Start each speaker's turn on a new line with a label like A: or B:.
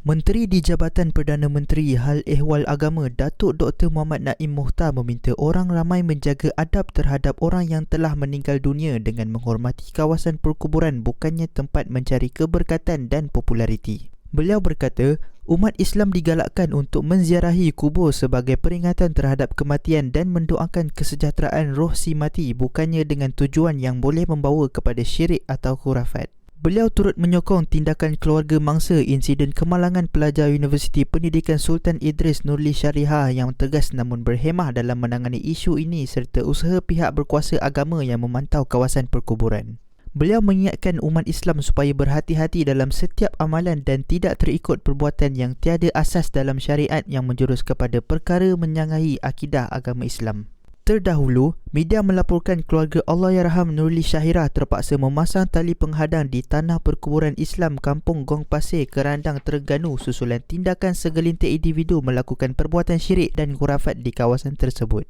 A: Menteri di Jabatan Perdana Menteri Hal Ehwal Agama Datuk Dr. Muhammad Naim Mohtar meminta orang ramai menjaga adab terhadap orang yang telah meninggal dunia dengan menghormati kawasan perkuburan bukannya tempat mencari keberkatan dan populariti. Beliau berkata, umat Islam digalakkan untuk menziarahi kubur sebagai peringatan terhadap kematian dan mendoakan kesejahteraan roh si mati bukannya dengan tujuan yang boleh membawa kepada syirik atau khurafat. Beliau turut menyokong tindakan keluarga mangsa insiden kemalangan pelajar Universiti Pendidikan Sultan Idris Nurli Syariah yang tegas namun berhemah dalam menangani isu ini serta usaha pihak berkuasa agama yang memantau kawasan perkuburan. Beliau mengingatkan umat Islam supaya berhati-hati dalam setiap amalan dan tidak terikut perbuatan yang tiada asas dalam syariat yang menjurus kepada perkara menyangahi akidah agama Islam. Terdahulu, media melaporkan keluarga Allahyarham Nurli Syahirah terpaksa memasang tali penghadang di tanah perkuburan Islam Kampung Gong Pasir, Kerandang, Terengganu susulan tindakan segelintir individu melakukan perbuatan syirik dan khurafat di kawasan tersebut.